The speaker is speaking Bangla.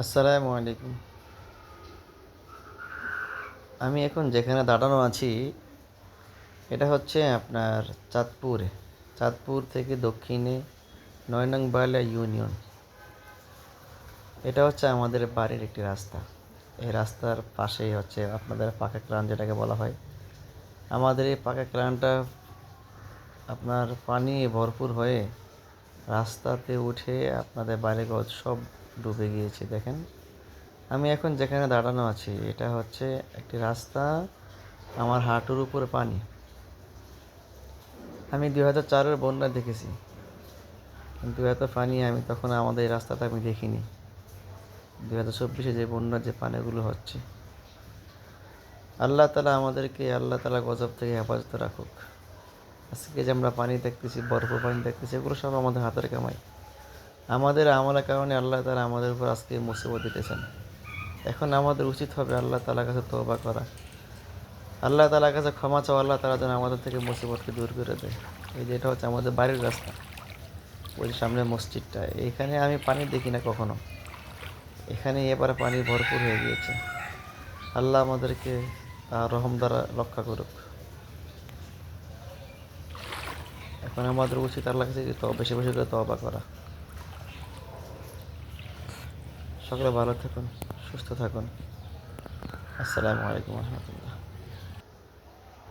আসসালামু আলাইকুম। আমি এখন যেখানে দাঁড়ানো আছি, এটা হচ্ছে আপনার চাঁদপুরে। চাঁদপুর থেকে দক্ষিণে নয় নং ইউনিয়ন। এটা হচ্ছে আমাদের বাড়ির একটি রাস্তা। এই রাস্তার পাশেই হচ্ছে আপনাদের পাকা ক্লান যেটাকে বলা হয়। আমাদের এই পাকা ক্লানটা আপনার পানি ভরপুর হয়ে রাস্তাতে উঠে আপনাদের বাড়িঘর সব ডুবে গিয়েছে, দেখেন। আমি এখন যেখানে দাঁড়ানো আছি, এটা হচ্ছে একটি রাস্তা আমার হাঁটুর উপরে পানি। আমি দু হাজার চারের বন্যা দেখেছি, কিন্তু এত পানি আমি তখন আমাদের এই রাস্তাটা আমি দেখিনি। দু হাজার চব্বিশে যে বন্যার যে পানিগুলো হচ্ছে। আল্লাহ তালা আমাদেরকে, আল্লাহ তালা গজব থেকে হেফাজত রাখুক। আজকে যে আমরা পানি দেখতেছি বরফ পানি দেখতেছি, এগুলো সব আমাদের হাতের কামাই। আমাদের আমলের কারণে আল্লাহ তালা আমাদের উপর আজকে মুসিবত দিতেছেন। এখন আমাদের উচিত হবে আল্লাহ তালার কাছে তওবা করা। আল্লাহ তালার কাছে ক্ষমা চাও আল্লাহ তালা যেন আমাদের থেকে মুসিবতকে দূর করে দেয়। এই যে এটা হচ্ছে আমাদের বাড়ির রাস্তা। ওই সামনে মসজিদটা, এখানে আমি পানি দেখি না কখনো। এখানে এবারে পানি ভরপুর হয়ে গিয়েছে। আল্লাহ আমাদেরকে রহম দ্বারা রক্ষা করুক। এখন আমাদের উচিত আল্লাহ কাছে বেশি বেশি করে তবা করা। সকলে ভালো থাকুন সুস্থ থাকুন। আসসালামু আলাইকুম রহমতুল্লাহ।